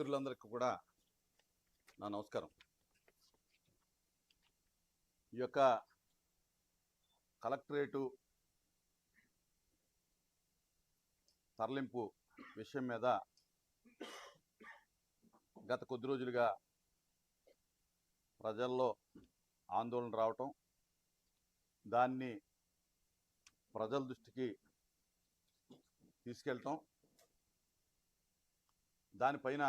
మిత్రులందరికీ కూడా నా నమస్కారం. ఈ యొక్క కలెక్టరేటు తరలింపు విషయం మీద గత కొద్ది రోజులుగా ప్రజల్లో ఆందోళన రావటం దాన్ని ప్రజల దృష్టికి తీసుకెళ్ళటం దానిపైన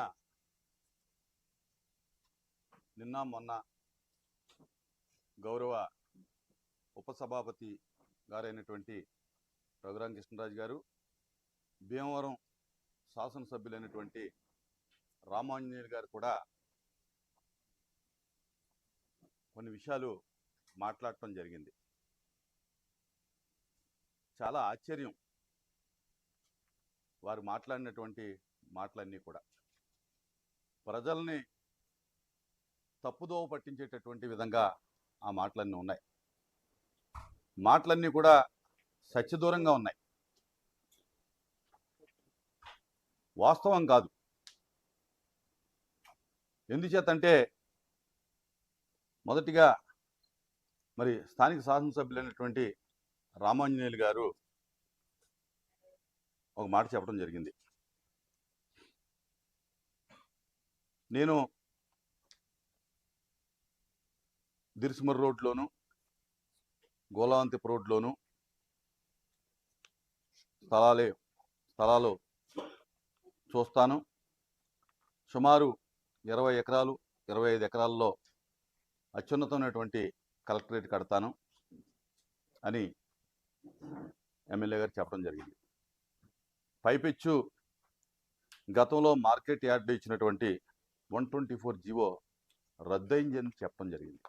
నిన్న మొన్న గౌరవ ఉపసభాపతి గారైనటువంటి రఘురామ కృష్ణరాజు గారు భీమవరం శాసనసభ్యులైనటువంటి రామాంజనేయులు గారు కూడా కొన్ని విషయాలు మాట్లాడటం జరిగింది. చాలా ఆశ్చర్యం వారు మాట్లాడినటువంటి మాటలన్నీ కూడా. ప్రజల్ని తప్పుదోవ పట్టించేటటువంటి విధంగా ఆ మాటలన్నీ ఉన్నాయి. మాటలన్నీ కూడా సత్యదూరంగా ఉన్నాయి. వాస్తవం కాదు. ఎందుచేతంటే మొదటిగా మరి స్థానిక శాసనసభ్యులైనటువంటి రామాంజనేయులు గారు ఒక మాట చెప్పడం జరిగింది. నేను దిర్సుమర్ రోడ్లోను గోలావంతిపు రోడ్లోను స్థలాలే స్థలాలు చూస్తాను. సుమారు ఇరవై ఎకరాలు ఇరవై ఐదు ఎకరాల్లో అత్యున్నతమైనటువంటి కలెక్టరేట్ కడతాను అని ఎమ్మెల్యే గారు చెప్పడం జరిగింది. పైపెచ్చు గతంలో మార్కెట్ యార్డ్ ఇచ్చినటువంటి వన్ ట్వంటీ ఫోర్ జీవో రద్దయిందని చెప్పడం జరిగింది.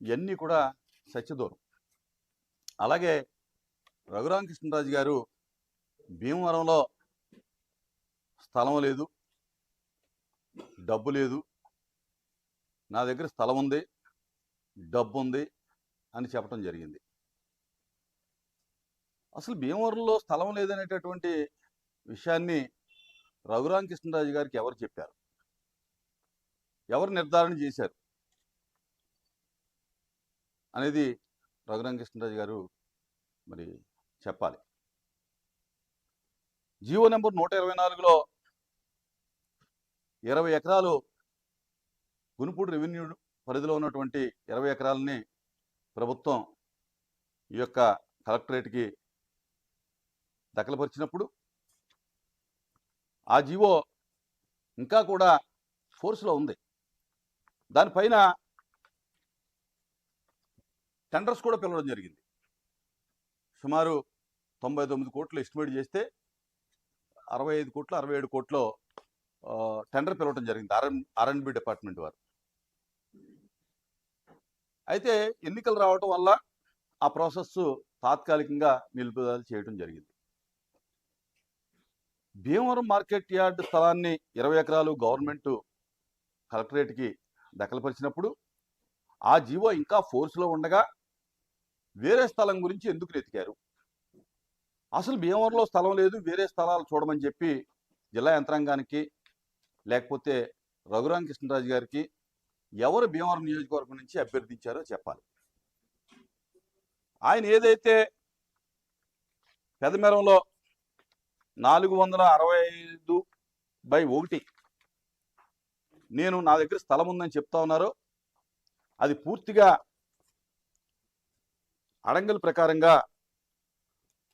ఇవన్నీ కూడా సత్యదూరం. అలాగే రఘురామకృష్ణరాజు గారు భీమవరంలో స్థలం లేదు డబ్బు లేదు నా దగ్గర స్థలం ఉంది డబ్బు ఉంది అని చెప్పడం జరిగింది. అసలు భీమవరంలో స్థలం లేదనేటటువంటి విషయాన్ని రఘురామకృష్ణరాజు గారికి ఎవరు చెప్పారు? ఎవరు నిర్ధారణ చేశారు? అనేది రఘురామకృష్ణరాజు గారు మరి చెప్పాలి. జీవో నెంబర్ నూట ఇరవై నాలుగులో ఇరవై ఎకరాలు గునుపూడి రెవెన్యూ పరిధిలో ఉన్నటువంటి ఇరవై ఎకరాలని ప్రభుత్వం ఈ యొక్క కలెక్టరేట్కి దఖలుపరిచినప్పుడు ఆ జీవో ఇంకా కూడా ఫోర్స్లో ఉంది. దానిపైన టెండర్స్ కూడా పిలవడం జరిగింది. సుమారు తొంభై తొమ్మిది కోట్లు ఎస్టిమేట్ చేస్తే అరవై ఐదు కోట్లు అరవై ఏడు కోట్లు టెండర్ పిలవడం జరిగింది ఆర్ఎన్ ఆర్ఎన్బి డిపార్ట్మెంట్ వారు. అయితే ఎన్నికలు రావటం వల్ల ఆ ప్రాసెస్ తాత్కాలికంగా నిలుపుదల చేయడం జరిగింది. భీమవరం మార్కెట్ యార్డ్ స్థలాన్ని ఇరవై ఎకరాలు గవర్నమెంట్ కలెక్టరేట్కి దఖలుపరిచినప్పుడు ఆ జీవో ఇంకా ఫోర్స్లో ఉండగా వేరే స్థలం గురించి ఎందుకు వెతికారు? అసలు భీమవరంలో స్థలం లేదు వేరే స్థలాలు చూడమని చెప్పి జిల్లా యంత్రాంగానికి లేకపోతే రఘురామ కృష్ణరాజు గారికి ఎవరు భీమవరం నియోజకవర్గం నుంచి అభ్యర్థించారో చెప్పాలి. ఆయన ఏదైతే పెదమెరంలో నాలుగు వందల అరవై ఐదు బై ఒకటి నేను నా దగ్గర స్థలం ఉందని చెప్తా ఉన్నారో అది పూర్తిగా అడంగల్ ప్రకారంగా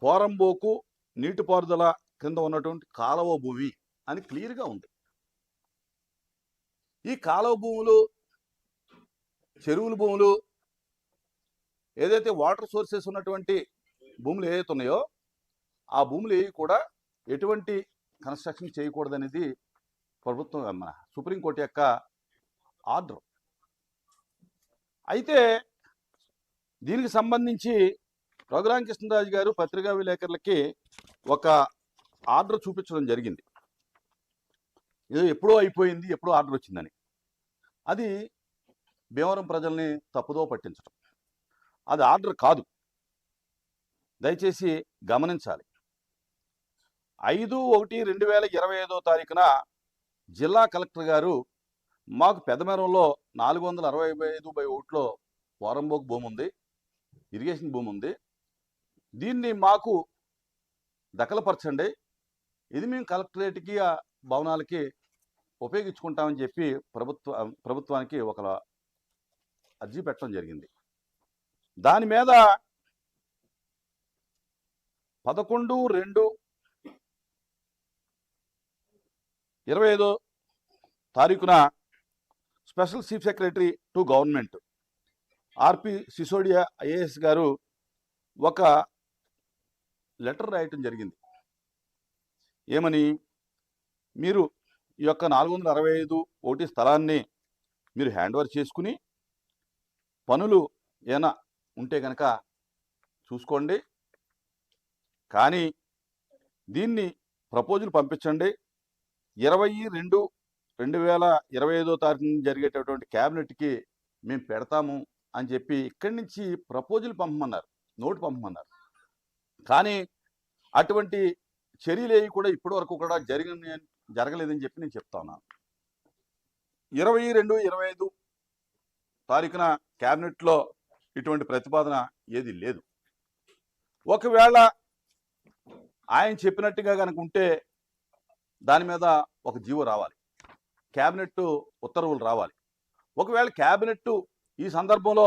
పోరంబోకు నీటిపారుదల కింద ఉన్నటువంటి కాలువ భూమి అని క్లియర్గా ఉంది. ఈ కాలువ భూములు చెరువుల భూములు ఏదైతే వాటర్ సోర్సెస్ ఉన్నటువంటి భూములు ఏవైతే ఉన్నాయో ఆ భూములు ఏవి కూడా ఎటువంటి కన్స్ట్రక్షన్ చేయకూడదనేది ప్రభుత్వం మన సుప్రీంకోర్టు యొక్క ఆర్డర్. అయితే దీనికి సంబంధించి రఘురామ కృష్ణరాజు గారు పత్రికా విలేకరులకి ఒక ఆర్డర్ చూపించడం జరిగింది. ఇది ఎప్పుడో అయిపోయింది ఎప్పుడో ఆర్డర్ వచ్చిందని. అది భీమవరం ప్రజల్ని తప్పుదో పట్టించడం. అది ఆర్డర్ కాదు. దయచేసి గమనించాలి. ఐదు ఒకటి రెండు వేల ఇరవై ఐదో తారీఖున జిల్లా కలెక్టర్ గారు మాకు పెదమెరంలో నాలుగు వందల అరవై ఐదు బై ఒకటిలో వారంబోక్ భూమి ఉంది ఇరిగేషన్ భూమి ఉంది. దీన్ని మాకు దఖలపరచండి. ఇది మేము కలెక్టరేట్కి ఆ భవనాలకి ఉపయోగించుకుంటామని చెప్పి ప్రభుత్వ ప్రభుత్వానికి ఒక అర్జీ పెట్టడం జరిగింది. దాని మీద పదకొండు రెండు ఇరవై ఐదో తారీఖున special chief secretary to government RP Sisodia IAS గారు ఒక లెటర్ రాయటం జరిగింది. ఏమని? మీరు ఈ యొక్క నాలుగు వందల అరవై ఐదు ఒకటి స్థలాన్ని మీరు హ్యాండ్ ఓవర్ చేసుకుని పనులు ఏమైనా ఉంటే కనుక చూసుకోండి. కానీ దీన్ని ప్రపోజల్ పంపించండి. ఇరవై రెండు రెండు వేల ఇరవై ఐదో తారీఖున జరిగేటటువంటి క్యాబినెట్కి మేము పెడతాము. అని చెప్పి ఇక్కడి నుంచి ప్రపోజల్ పంపమన్నారు నోటు పంపమన్నారు. కానీ అటువంటి చర్యలు ఏవి కూడా ఇప్పటి వరకు కూడా జరిగిన జరగలేదని చెప్పి నేను చెప్తా ఉన్నాను. ఇరవై రెండు ఇరవై ఐదు తారీఖున క్యాబినెట్లో ఇటువంటి ప్రతిపాదన ఏది లేదు. ఒకవేళ ఆయన చెప్పినట్టుగా కనుక ఉంటే దాని మీద ఒక జీవో రావాలి. క్యాబినెట్ ఉత్తర్వులు రావాలి. ఒకవేళ క్యాబినెట్ ఈ సందర్భంలో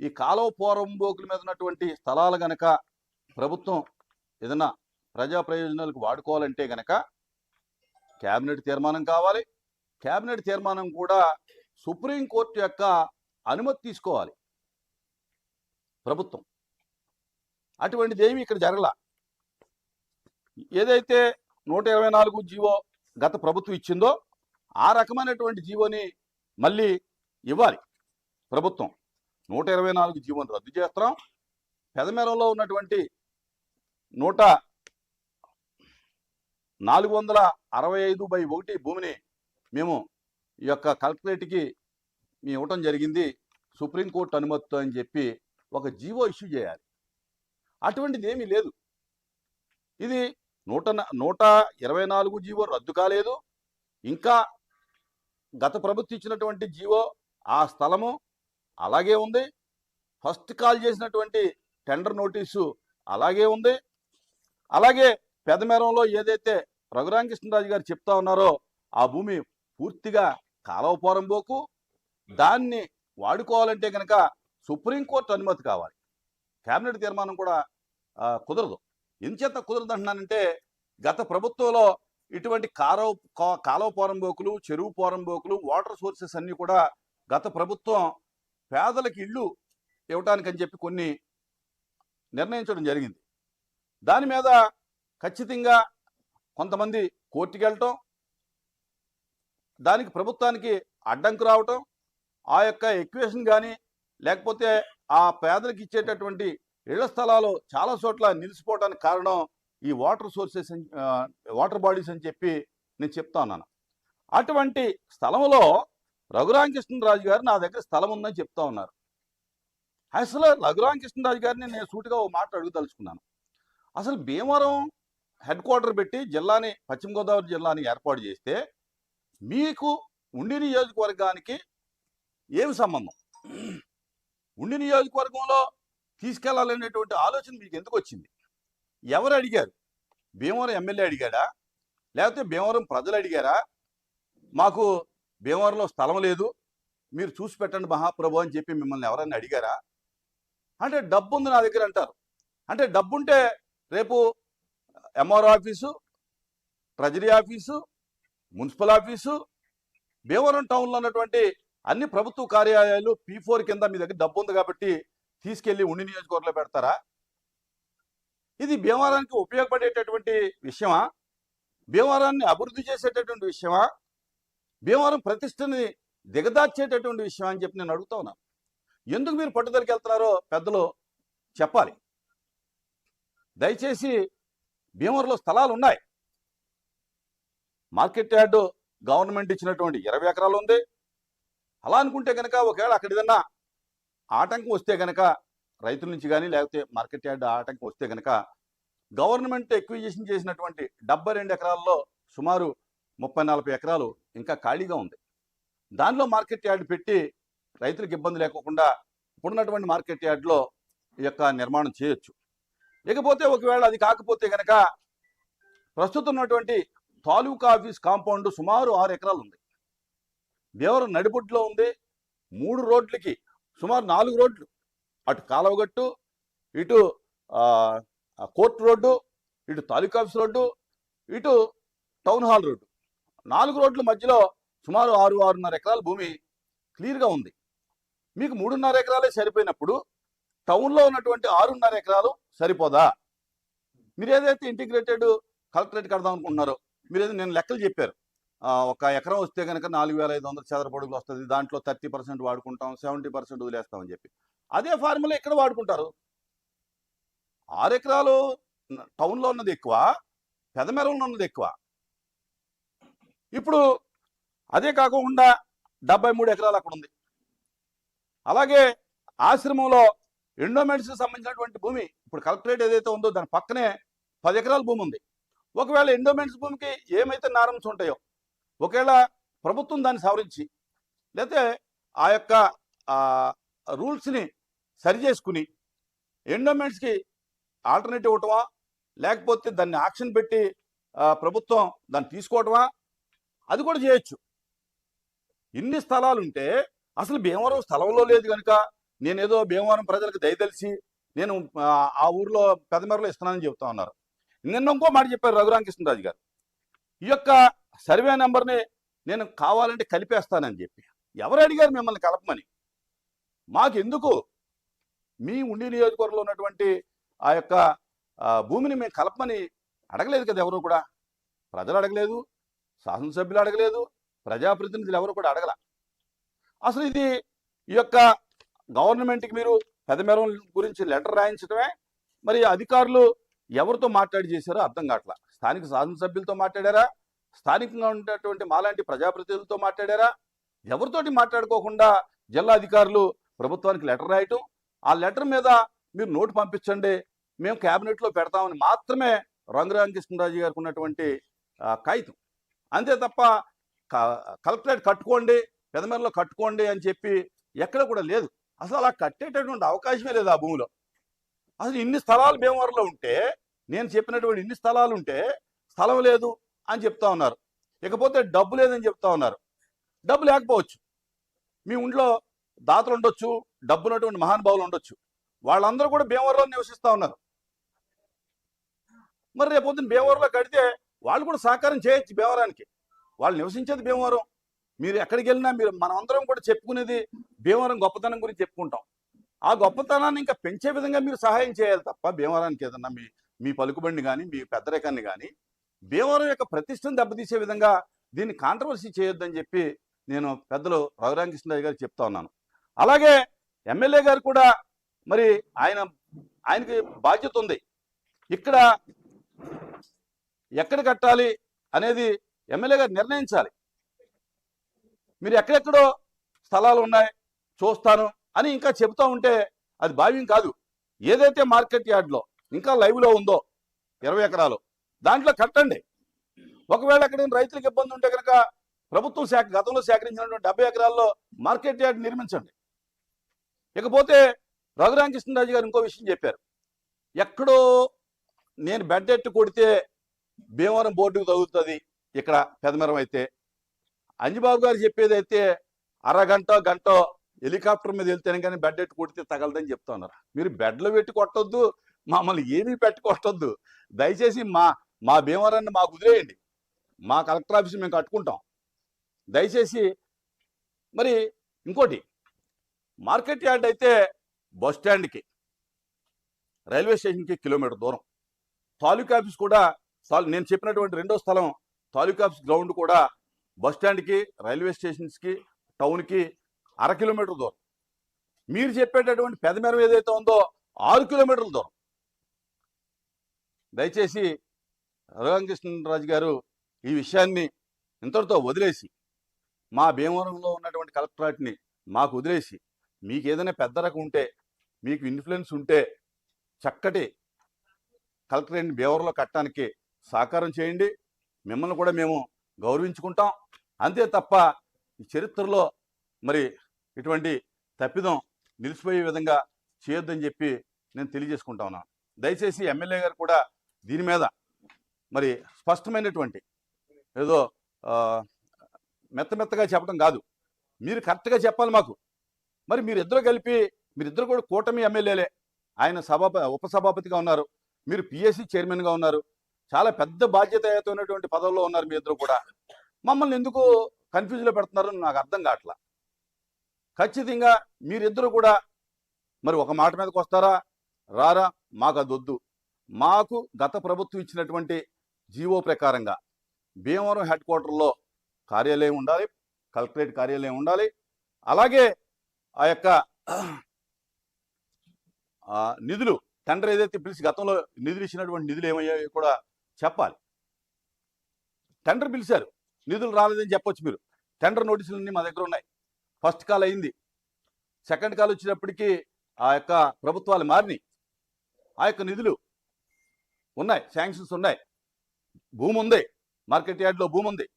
ఈ కాలువ పోరంబోకుల మీద ఉన్నటువంటి స్థలాలు గనక ప్రభుత్వం ఏదైనా ప్రజా ప్రయోజనాలకు వాడుకోవాలంటే గనక క్యాబినెట్ తీర్మానం కావాలి. క్యాబినెట్ తీర్మానం కూడా సుప్రీంకోర్టు యొక్క అనుమతి తీసుకోవాలి. ప్రభుత్వం. అటువంటిది ఏమి ఇక్కడ జరగల. ఏదైతే నూట ఇరవై నాలుగు జీవో గత ప్రభుత్వం ఇచ్చిందో ఆ రకమైనటువంటి జీవోని మళ్ళీ ఇవ్వాలి. ప్రభుత్వం. నూట ఇరవై నాలుగు జీవోని రద్దు చేస్తున్నాం. పెదమేరంలో ఉన్నటువంటి నూట నాలుగు వందల అరవై ఐదు బై ఒకటి భూమిని మేము ఈ యొక్క కలెక్టరేట్కి మేము ఇవ్వటం జరిగింది. సుప్రీంకోర్టు అనుమతితో అని చెప్పి ఒక జీవో ఇష్యూ చేయాలి. అటువంటిది ఏమీ లేదు. ఇది నూట న- నూట ఇరవై నాలుగు జీవో రద్దు కాలేదు. ఇంకా గత ప్రభుత్వం ఇచ్చినటువంటి జీవో ఆ స్థలము అలాగే ఉంది. ఫస్ట్ కాల్ చేసినటువంటి టెండర్ నోటీసు అలాగే ఉంది. అలాగే పెదమేరంలో ఏదైతే రఘురామకృష్ణరాజు గారు చెప్తా ఉన్నారో ఆ భూమి పూర్తిగా కాలవపోరం పోరంబోకు దాన్ని వాడుకోవాలంటే కనుక సుప్రీంకోర్టు అనుమతి కావాలి. కేబినెట్ తీర్మానం కూడా కుదరదు. ఎంచేత కుదరదు అంటున్నానంటే గత ప్రభుత్వంలో ఇటువంటి కారవ కా- కాలువ పోరంబోకులు చెరువు పోరంబోకులు వాటర్ సోర్సెస్ అన్నీ కూడా గత ప్రభుత్వం పేదలకు ఇళ్ళు ఇవ్వటానికని చెప్పి కొన్ని నిర్ణయించడం జరిగింది. దాని మీద ఖచ్చితంగా కొంతమంది కోర్టుకి వెళ్ళటం దానికి ప్రభుత్వానికి అడ్డంకు రావటం ఆ యొక్క ఎక్వేషన్ కానీ లేకపోతే ఆ పేదలకు ఇచ్చేటటువంటి ఇళ్ళ స్థలాలు చాలా చోట్ల నిలిచిపోవడానికి కారణం ఈ వాటర్ సోర్సెస్ అని వాటర్ బాడీస్ అని చెప్పి నేను చెప్తా ఉన్నాను. అటువంటి స్థలంలో రఘురామకృష్ణరాజు గారు నా దగ్గర స్థలం ఉందని చెప్తా ఉన్నారు. అసలు రఘురామకృష్ణరాజు గారిని నేను సూటిగా ఓ మాట అడుగుదలుచుకున్నాను. అసలు భీమవరం హెడ్ క్వార్టర్ పెట్టి జిల్లాని పశ్చిమ గోదావరి జిల్లాని ఏర్పాటు చేస్తే మీకు ఉండి నియోజకవర్గానికి ఏమి సంబంధం? ఉండి నియోజకవర్గంలో తీసుకెళ్ళాలనేటువంటి ఆలోచన మీకు ఎందుకు వచ్చింది? ఎవరు అడిగారు? భీమవరం ఎమ్మెల్యే అడిగాడా? లేకపోతే భీమవరం ప్రజలు అడిగారా? మాకు భీమవరంలో స్థలం లేదు. మీరు చూసి పెట్టండి మహాప్రభు అని చెప్పి మిమ్మల్ని ఎవరైనా అడిగారా? అంటే డబ్బు ఉంది నా దగ్గర అంటారు. అంటే డబ్బు ఉంటే రేపు MR office treasury office municipal office Bhimavaram టౌన్లో ఉన్నటువంటి అన్ని ప్రభుత్వ కార్యాలయాలు పీ ఫోర్ కింద మీ దగ్గర డబ్బు ఉంది కాబట్టి తీసుకెళ్ళి ఉండి నియోజకవర్గంలో పెడతారా? ఇది భీమవరానికి ఉపయోగపడేటటువంటి విషయమా? భీమవరాన్ని అభివృద్ధి చేసేటటువంటి విషయమా? భీమవరం ప్రతిష్టని దిగదార్చేటటువంటి విషయం అని చెప్పి నేను అడుగుతా ఉన్నాను ఎందుకు మీరు పట్టుదలకి వెళ్తున్నారో పెద్దలు చెప్పాలి. దయచేసి భీమవరంలో స్థలాలు ఉన్నాయి. మార్కెట్ యార్డు గవర్నమెంట్ ఇచ్చినటువంటి ఇరవై ఎకరాలు ఉంది. అలా అనుకుంటే కనుక ఒకవేళ అక్కడ ఏదన్నా ఆటంకం వస్తే కనుక రైతుల నుంచి కానీ లేకపోతే మార్కెట్ యార్డ్ ఆటంకం వస్తే కనుక గవర్నమెంట్ ఎక్విజిషన్ చేసినటువంటి డెబ్బై రెండు ఎకరాల్లో సుమారు ముప్పై నలభై ఎకరాలు ఇంకా ఖాళీగా ఉంది. దానిలో మార్కెట్ యార్డ్ పెట్టి రైతులకు ఇబ్బంది లేకోకుండా ఇప్పుడున్నటువంటి మార్కెట్ యార్డ్లో ఈ యొక్క నిర్మాణం చేయొచ్చు. ఇకపోతే ఒకవేళ అది కాకపోతే కనుక ప్రస్తుతం ఉన్నటువంటి తాలూకా ఆఫీస్ కాంపౌండ్ సుమారు ఆరు ఎకరాలు ఉంది. దేవరం నడిబొడ్లో ఉంది. మూడు రోడ్లకి సుమారు నాలుగు రోడ్లు. అటు కాలవగట్టు ఇటు కోర్టు కోర్ట్ రోడ్డు ఇటు తాలూకా ఆఫీస్ రోడ్డు ఇటు టౌన్ హాల్ రోడ్డు. నాలుగు రోడ్ల మధ్యలో సుమారు ఆరు ఆరున్నర ఎకరాల భూమి క్లియర్గా ఉంది. మీకు మూడున్నర ఎకరాలే సరిపోయినప్పుడు టౌన్లో ఉన్నటువంటి ఆరున్నర ఎకరాలు సరిపోదా? మీరు ఏదైతే ఇంటిగ్రేటెడ్ కలెక్టరేట్ కడదాం అనుకుంటున్నారో మీరు ఏదో నేను లెక్కలు చెప్పారు. ఒక ఎకరం వస్తే కనుక నాలుగు వేల ఐదు వందల చదర పొడుగులు వస్తుంది దాంట్లో థర్టీ పర్సెంట్ వాడుకుంటాం సెవెంటీ పర్సెంట్ వదిలేస్తామని చెప్పి. అదే ఫార్ములా ఇక్కడ వాడుకుంటారు? ఆరు ఎకరాలు టౌన్లో ఉన్నది ఎక్కువ పెదమెరవులో ఉన్నది ఎక్కువ. ఇప్పుడు అదే కాకుండా డెబ్బై మూడు ఎకరాలు అక్కడ ఉంది. అలాగే ఆశ్రమంలో ఎండోమెంట్స్కి సంబంధించినటువంటి భూమి ఇప్పుడు కలెక్టరేట్ ఏదైతే ఉందో దాని పక్కనే పది ఎకరాల భూమి ఉంది. ఒకవేళ ఎండోమెంట్స్ భూమికి ఏమైతే నారమ్స్ ఉంటాయో ఒకవేళ ప్రభుత్వం దాన్ని సవరించి లేకపోతే ఆ యొక్క రూల్స్ని సరి చేసుకుని ఎండోమెంట్స్కి ఆల్టర్నేటివ్ ఇవ్వటమా లేకపోతే దాన్ని ఆక్షన్ పెట్టి ప్రభుత్వం దాన్ని తీసుకోవటమా అది కూడా చేయొచ్చు. ఇన్ని స్థలాలు ఉంటే అసలు భీమవరం స్థలంలో లేదు కనుక నేనేదో భీమవరం ప్రజలకు దయతలిసి నేను ఆ, ఊర్లో పెదమెరలో ఇస్తున్నానని చెప్తా ఉన్నారు. నిన్న ఇంకో మాట చెప్పారు రఘురామకృష్ణరాజు గారు. ఈ యొక్క సర్వే నెంబర్ని నేను కావాలంటే కలిపేస్తానని చెప్పి. ఎవరు అడిగారు మిమ్మల్ని కలపమని? మాకెందుకు? మీ ఉండి నియోజకవర్గంలో ఉన్నటువంటి ఆ యొక్క భూమిని మేము కలపమని అడగలేదు కదా ఎవరు కూడా? ప్రజలు అడగలేదు. శాసనసభ్యులు అడగలేదు ప్రజాప్రతినిధులు ఎవరు కూడా అడగల. అసలు ఇది ఈ యొక్క గవర్నమెంట్కి మీరు పెదమెరం గురించి లెటర్ రాయించడమే మరి అధికారులు ఎవరితో మాట్లాడి చేశారో అర్థం కావట్లా? స్థానిక శాసనసభ్యులతో మాట్లాడారా? స్థానికంగా ఉండేటువంటి మాలాంటి ప్రజాప్రతినిధులతో మాట్లాడారా? ఎవరితోటి మాట్లాడుకోకుండా జిల్లా అధికారులు ప్రభుత్వానికి లెటర్ రాయటం? ఆ లెటర్ మీద మీరు నోటు పంపించండి మేము క్యాబినెట్లో పెడతామని మాత్రమే రంగురామకృష్ణరాజు గారికి ఉన్నటువంటి కాగితం. అంతే తప్ప క- కలెక్టరేట్ కట్టుకోండి పెదమెరలో కట్టుకోండి అని చెప్పి ఎక్కడ కూడా లేదు. అసలు అలా కట్టేటటువంటి అవకాశమే లేదు ఆ భూమిలో. అసలు ఇన్ని స్థలాలు భీమవరంలో ఉంటే నేను చెప్పినటువంటి ఇన్ని స్థలాలు ఉంటే స్థలం లేదు అని చెప్తా ఉన్నారు. ఇకపోతే డబ్బు లేదని చెప్తా ఉన్నారు. డబ్బు లేకపోవచ్చు. మీ ఇంట్లో దాతలు ఉండొచ్చు డబ్బు ఉన్నటువంటి మహానుభావులు ఉండొచ్చు. వాళ్ళందరూ కూడా భీమవరంలో నివసిస్తూ ఉన్నారు. మరి రేపు భీమవరంలో కడితే వాళ్ళు కూడా సహకారం చేయొచ్చు భీమవరానికి. వాళ్ళు నివసించేది భీమవరం. మీరు ఎక్కడికి వెళ్ళినా మీరు మనమందరం కూడా చెప్పుకునేది భీమవరం గొప్పతనం గురించి చెప్పుకుంటాం. ఆ గొప్పతనాన్ని ఇంకా పెంచే విధంగా మీరు సహాయం చేయాలి తప్ప భీమవరానికి ఏదన్నా మీ మీ పలుకుబండి కానీ మీ పెద్దరికాన్ని కానీ భీమవరం యొక్క ప్రతిష్టను దెబ్బతీసే విధంగా దీన్ని కాంట్రవర్సీ చేయొద్దని చెప్పి నేను పెద్దలు రఘురామకృష్ణరాజు గారు చెప్తా ఉన్నాను. అలాగే ఎమ్మెల్యే గారు కూడా మరి ఆయన ఆయనకి బాధ్యత ఉంది. ఇక్కడ ఎక్కడ కట్టాలి అనేది ఎమ్మెల్యే గారు నిర్ణయించాలి. మీరు ఎక్కడెక్కడో స్థలాలు ఉన్నాయి చూస్తాను అని ఇంకా చెబుతా ఉంటే అది భావ్యం కాదు. ఏదైతే మార్కెట్ యార్డ్లో ఇంకా లైవ్లో ఉందో ఇరవై ఎకరాలు దాంట్లో కట్టండి. ఒకవేళ అక్కడ రైతులకు ఇబ్బంది ఉంటే కనుక ప్రభుత్వం సేక గతంలో సేకరించినటువంటి డెబ్బై ఎకరాల్లో మార్కెట్ యార్డ్ నిర్మించండి. ఇకపోతే రఘురామకృష్ణరాజు గారు ఇంకో విషయం చెప్పారు. ఎక్కడో నేను బెడ్ ఎట్టు కొడితే భీమవరం బోర్డుకు తగులుతుంది. ఇక్కడ పెదమరం అయితే అంజిబాబు గారు చెప్పేది అయితే అరగంట గంట హెలికాప్టర్ మీద వెళ్తేనే కానీ బెడ్ ఎట్టు కొడితే తగలదని చెప్తున్నారు మీరు బెడ్లో పెట్టి కొట్టొద్దు మమ్మల్ని ఏమీ పెట్టి కొట్టొద్దు. దయచేసి మా మా భీమవరాన్ని మాకు వదిలేయండి. మా కలెక్టర్ ఆఫీస్ మేము కట్టుకుంటాం. దయచేసి మరి ఇంకోటి మార్కెట్ యార్డ్ అయితే బస్ స్టాండ్కి రైల్వే స్టేషన్కి కిలోమీటర్ దూరం. తాలూకా ఆఫీస్ కూడా నేను చెప్పినటువంటి రెండో స్థలం తాలూకాప్స్ గ్రౌండ్ కూడా బస్ స్టాండ్కి రైల్వే స్టేషన్స్కి టౌన్కి అర కిలోమీటర్ దూరం. మీరు చెప్పేటటువంటి పెదమెరం ఏదైతే ఉందో ఆరు కిలోమీటర్ల దూరం. దయచేసి రఘురామకృష్ణరాజు గారు ఈ విషయాన్ని ఇంతటితో వదిలేసి మా భీమవరంలో ఉన్నటువంటి కలెక్టరేట్ని మాకు వదిలేసి మీకు ఏదైనా పెద్ద రకం ఉంటే మీకు ఇన్ఫ్లుయెన్స్ ఉంటే చక్కటి కలెక్టరేట్ని భీమవరంలో కట్టడానికి సహకారం చేయండి. మిమ్మల్ని కూడా మేము గౌరవించుకుంటాం. అంతే తప్ప ఈ చరిత్రలో మరి ఇటువంటి తప్పిదం నిలిచిపోయే విధంగా చేయొద్దని చెప్పి నేను తెలియజేసుకుంటా ఉన్నాను. దయచేసి ఎమ్మెల్యే గారు కూడా దీని మీద మరి స్పష్టమైనటువంటి ఏదో మెత్తమెత్తగా మెత్త మెత్తగా చెప్పడం కాదు. మీరు కరెక్ట్గా చెప్పాలి మాకు. మరి మీరిద్దరు కలిపి మీరిద్దరు కూడా కూటమి ఎమ్మెల్యేలే. ఆయన సభాప ఉపసభాపతిగా ఉన్నారు. మీరు పిఎస్సి చైర్మన్గా ఉన్నారు. చాలా పెద్ద బాధ్యతయుతమైనటువంటి పదవుల్లో ఉన్నారు మీ ఇద్దరు కూడా. మమ్మల్ని ఎందుకు కన్ఫ్యూజ్లో పెడుతున్నారని నాకు అర్థం కావట్లా. ఖచ్చితంగా మీరిద్దరు కూడా మరి ఒక మాట మీదకి వస్తారా? రారా? మాకు అది వద్దు. మాకు గత ప్రభుత్వం ఇచ్చినటువంటి జీవో ప్రకారంగా భీమవరం హెడ్ క్వార్టర్లో కార్యాలయం ఉండాలి కలెక్టరేట్ కార్యాలయం ఉండాలి. అలాగే ఆ యొక్క నిధులు టెండర్ ఏదైతే పిలిచి గతంలో నిధులు ఇచ్చినటువంటి నిధులు ఏమయ్యాయో కూడా చెప్పాలి. టెండర్ పిలిచారు. నిధులు రాలేదని చెప్పొచ్చు మీరు. టెండర్ నోటీసులన్నీ మా దగ్గర ఉన్నాయి. ఫస్ట్ కాల్ అయింది. సెకండ్ కాల్ వచ్చినప్పటికీ ఆ యొక్క ప్రభుత్వాలు మారినాయి. ఆ యొక్క నిధులు ఉన్నాయి. శాంక్షన్స్ ఉన్నాయి. భూమి ఉంది. మార్కెట్ యార్డ్లో భూమి ఉంది.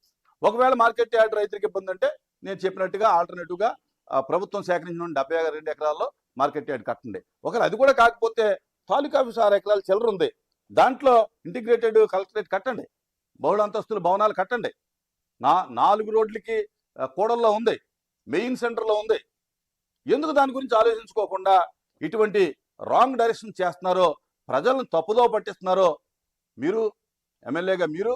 ఒకవేళ మార్కెట్ యార్డ్ రైతులకు ఇబ్బంది అంటే నేను చెప్పినట్టుగా ఆల్టర్నేటివ్గా ప్రభుత్వం సేకరించిన డెబ్బై రెండు ఎకరాల్లో మార్కెట్ యార్డ్ కట్టండి. ఒకవేళ అది కూడా కాకపోతే తాలూకా ఆఫీస్ ఆరు ఎకరాలు చిల్లర ఉంది. దాంట్లో ఇంటిగ్రేటెడ్ కలెక్టరేట్ కట్టండి. బహుళ అంతస్తులు భవనాలు కట్టండి. నా నాలుగు రోడ్లకి కూడల్లో ఉంది. మెయిన్ సెంటర్లో ఉంది. ఎందుకు దాని గురించి ఆలోచించుకోకుండా ఇటువంటి రాంగ్ డైరెక్షన్ చేస్తున్నారో ప్రజలను తప్పుదో పట్టిస్తున్నారో మీరు ఎమ్మెల్యేగా మీరు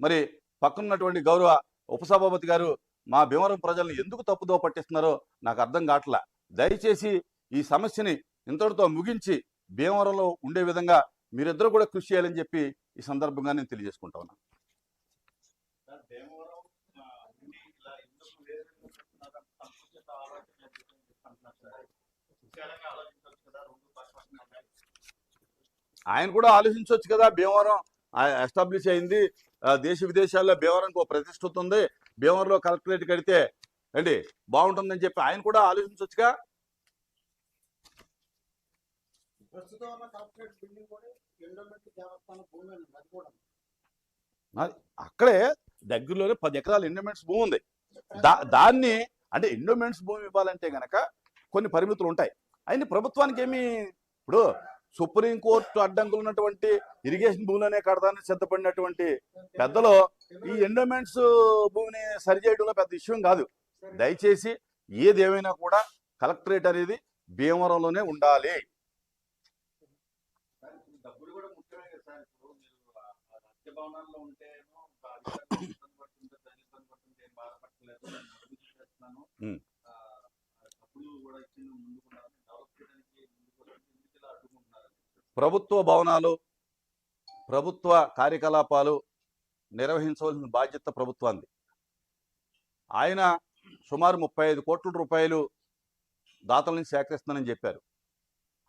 మరి పక్కనున్నటువంటి గౌరవ ఉపసభాపతి గారు మా భీమవరం ప్రజలను ఎందుకు తప్పుదో పట్టిస్తున్నారో నాకు అర్థం కావట్లా. దయచేసి ఈ సమస్యని ఇంతటితో ముగించి భీమవరంలో ఉండే విధంగా మీరిద్దరూ కూడా కృషి చేయాలని చెప్పి ఈ సందర్భంగా నేను తెలియజేసుకుంటా ఉన్నాను ఆలోచించవచ్చు కదా ఆయన కూడా ఆలోచించవచ్చు కదా భీమవరం ఎస్టాబ్లిష్ అయింది. దేశ విదేశాల్లో భీమవరంకి ఒక ప్రతిష్ట ఉంది భీమవరంలో కలెక్టరేట్ కడితే అండి బాగుంటుందని చెప్పి ఆయన కూడా ఆలోచించవచ్చుగా ప్రస్తుతం ఉన్న కలెక్టరేట్ బిల్డింగ్ కూడా అక్కడే దగ్గరలోనే పది ఎకరాల ఎండోమెంట్స్ భూమి ఉంది. దా దాన్ని అంటే ఎండోమెంట్స్ భూమి ఇవ్వాలంటే గనక కొన్ని పరిమితులు ఉంటాయి. అయిన ప్రభుత్వానికి ఏమి ఇప్పుడు సుప్రీంకోర్టు అడ్డంకులు ఉన్నటువంటి ఇరిగేషన్ భూములనే కడతానని సిద్ధపడినటువంటి పెద్దలు ఈ ఎండోమెంట్స్ భూమిని సరిచేయడంలో పెద్ద విషయం కాదు. దయచేసి ఏది ఏమైనా కూడా కలెక్టరేట్ అనేది భీమవరంలోనే ఉండాలి సార్ ఇప్పుడు డబ్బులు కూడా ముఖ్యమే కదా సార్ ఇప్పుడు మీరు ఆ- ఆ రాజ్య భవనాల్లో ఉంటేనో ఒక అధికారులు ఇబ్బంది పడుతుంటే ప్రజలు ఇబ్బంది పడుతుంటే ఏం బాధపడలేదు నేను డబ్బులు ఇచ్చేస్తున్నాను ఉమ్. ఆ, ఆ డబ్బులు కూడా ఇచ్చి ముందుకున్నారు డెవలప్ చేయడానికి ముందుకు వచ్చి ఎందుకు అడ్డుకుంటున్నారు ప్రభుత్వ భవనాలు ప్రభుత్వ కార్యకలాపాలు నిర్వహించవలసిన బాధ్యత ప్రభుత్వానికి ఆయన సుమారు ముప్పై ఐదు కోట్ల రూపాయలు దాతల నుంచి సేకరిస్తానని చెప్పారు.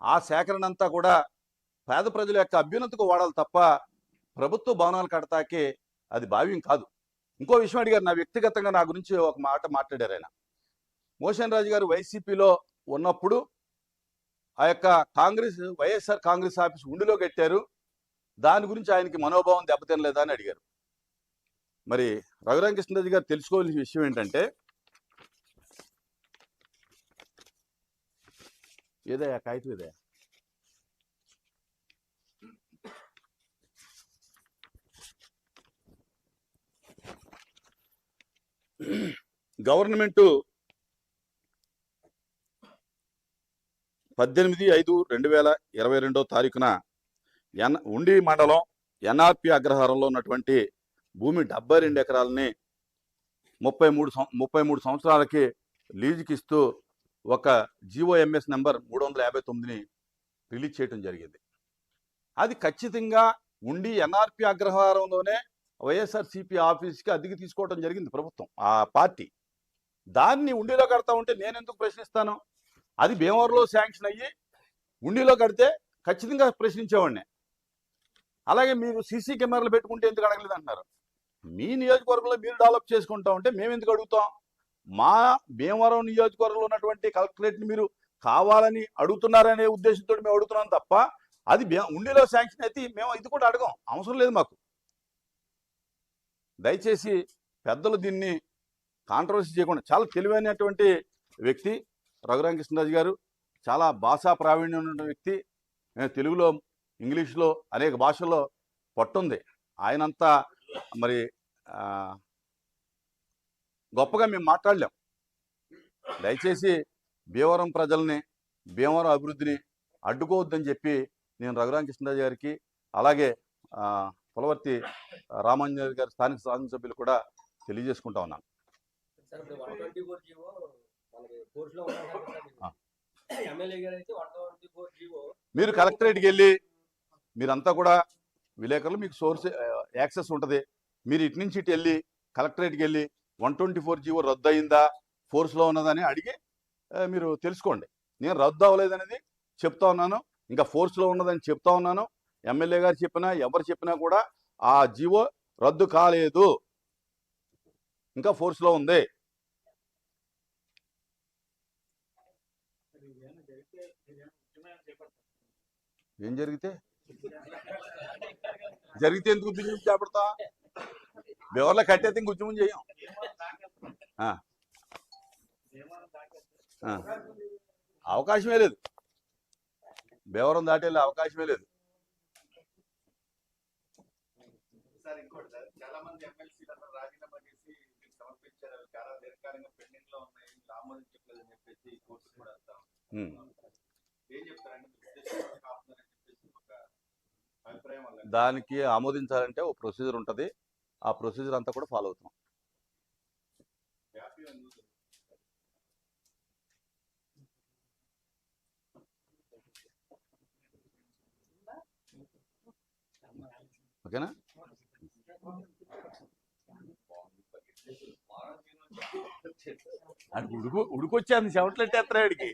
ఆ సేకరణ అంతా కూడా పేద ప్రజల యొక్క అభ్యున్నతికి వాడాలి తప్ప ప్రభుత్వ భవనాలు కడతాకే అది భావ్యం కాదు. ఇంకో విషయం అడిగారు నా వ్యక్తిగతంగా నా గురించి ఒక మాట మాట్లాడారు ఆయన. మోషన్ రాజు గారు వైసీపీలో ఉన్నప్పుడు ఆ యొక్క కాంగ్రెస్ వైఎస్ఆర్ కాంగ్రెస్ ఆఫీస్ ఉండిలో కట్టారు. దాని గురించి ఆయనకి మనోభావం దెబ్బతినలేదా అని అడిగారు. మరి రఘురామకృష్ణరాజు గారు తెలుసుకోవాల్సిన విషయం ఏంటంటే ఏదయ్యా కాగితం ఏదయ్యా గవర్నమెంటు పద్దెనిమిది ఐదు రెండు వేల ఇరవై రెండో తారీఖున ఎన్ ఉండి మండలం ఎన్ఆర్పి అగ్రహారంలో ఉన్నటువంటి భూమి డెబ్బై రెండు ఎకరాలని ముప్పై మూడు ముప్పై మూడు సంవత్సరాలకి లీజుకి ఇస్తూ ఒక జిఓఎంఎస్ నెంబర్ మూడు వందల యాభై తొమ్మిదిని రిలీజ్ చేయడం జరిగింది. అది ఖచ్చితంగా ఉండి ఎన్ఆర్పి అగ్రహారంలోనే వైఎస్ఆర్సిపి ఆఫీస్కి అద్దెకి తీసుకోవడం జరిగింది ప్రభుత్వం ఆ పార్టీ. దాన్ని ఉండిలో కడతా ఉంటే నేను ఎందుకు ప్రశ్నిస్తాను? అది భీమవరంలో శాంక్షన్ అయ్యి ఉండిలో కడితే ఖచ్చితంగా ప్రశ్నించేవాడిని. అలాగే మీరు సీసీ కెమెరాలు పెట్టుకుంటే ఎందుకు అడగలేదు అంటున్నారు? మీ నియోజకవర్గంలో మీరు డెవలప్ చేసుకుంటా ఉంటే మేము ఎందుకు అడుగుతాం? మా భీమవరం నియోజకవర్గంలో ఉన్నటువంటి కలెక్టరేట్ని మీరు కావాలని అడుగుతున్నారనే ఉద్దేశంతో మేము అడుగుతున్నాం తప్ప అది ఉండిలో శాంక్షన్ అయితే మేము ఇది కూడా అడగం. అవసరం లేదు మాకు. దయచేసి పెద్దలు దీన్ని కాంట్రవర్సీ చేయకుండా చాలా తెలివైనటువంటి వ్యక్తి రఘురామకృష్ణరాజు గారు చాలా భాషా ప్రావీణ్యం ఉన్న వ్యక్తి. తెలుగులో ఇంగ్లీష్లో అనేక భాషల్లో పట్టుంది. ఆయనంతా మరి గొప్పగా మేము మాట్లాడలేం. దయచేసి భీమవరం ప్రజల్ని భీమవరం అభివృద్ధిని అడ్డుకోవద్దని చెప్పి నేను రఘురామకృష్ణరాజు గారికి అలాగే ఆ, పులవర్తి రామాంజనేయ గారి స్థానిక శాసనసభ్యులు కూడా తెలియజేసుకుంటా ఉన్నాను. మీరు కలెక్టరేట్కి వెళ్ళి మీరంతా కూడా విలేకరులు మీకు సోర్స్ యాక్సెస్ ఉంటుంది. మీరు ఇటు నుంచి ఇటు వెళ్ళి కలెక్టరేట్కి వెళ్ళి వన్ ట్వంటీ ఫోర్ జీవో రద్దు అయిందా ఫోర్స్లో ఉన్నదని అడిగి మీరు తెలుసుకోండి. నేను రద్దు అవ్వలేదనేది చెప్తా ఉన్నాను. ఇంకా ఫోర్స్లో ఉన్నదని చెప్తా ఉన్నాను. ఎమ్మెల్యే గారు చెప్పినా ఎవరు చెప్పినా కూడా ఆ జీవో రద్దు కాలేదు. ఇంకా ఫోర్స్లో ఉంది. ఏం జరిగితే? జరిగితే ఎందుకు ఉద్యమం చేపడతా? బెవర్లో కట్టేస్తే ఇంక ఉద్యమం చేయం. ఆ. అవకాశమే లేదు. బేవరం దాటి వెళ్ళే అవకాశమే లేదు. సార్ ఇంకోటి సార్ చాలా మంది ఎమ్మెల్సీలు అసలు రాజీనామా చేసి మీకు సమర్పించారు. అవి చాలా దీర్ఘకాలంగా పెండింగ్లో ఉన్నాయి ఆమోదించట్లేదని చెప్పేసి కోర్టు కూడా ఉమ్. ఏం చెప్తారండి? దానికి ఆమోదించాలంటే ఒక ప్రొసీజర్ ఉంటుంది. ఆ ప్రొసీజర్ అంతా కూడా ఫాలో అవుతాం. ఓకేనా? అది ఉడుకు ఉడుకొచ్చేంది చెమట్లెట్టేస్తాడు ఆడికి.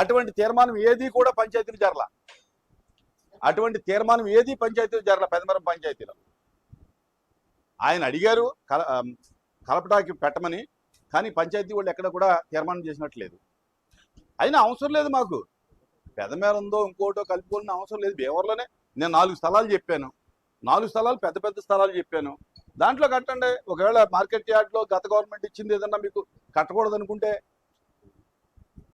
అటువంటి తీర్మానం ఏది కూడా పంచాయతీలు జరల. అటువంటి తీర్మానం ఏది పంచాయతీలు జరల పెదమరం పంచాయతీలో. ఆయన అడిగారు కల ఆమ్, కలపటానికి పెట్టమని కానీ పంచాయతీ వాళ్ళు ఎక్కడ కూడా తీర్మానం చేసినట్లేదు అయినా అవసరం లేదు మాకు. పెదమేర ఉందో ఇంకోటో కలుపుకోవాలని అవసరం లేదు. బేవర్లోనే నేను నాలుగు స్థలాలు చెప్పాను. నాలుగు స్థలాలు పెద్ద పెద్ద స్థలాలు చెప్పాను. దాంట్లో కట్టండి. ఒకవేళ మార్కెట్ యార్డ్లో గత గవర్నమెంట్ ఇచ్చింది ఏదన్నా మీకు కట్టకూడదు అనుకుంటే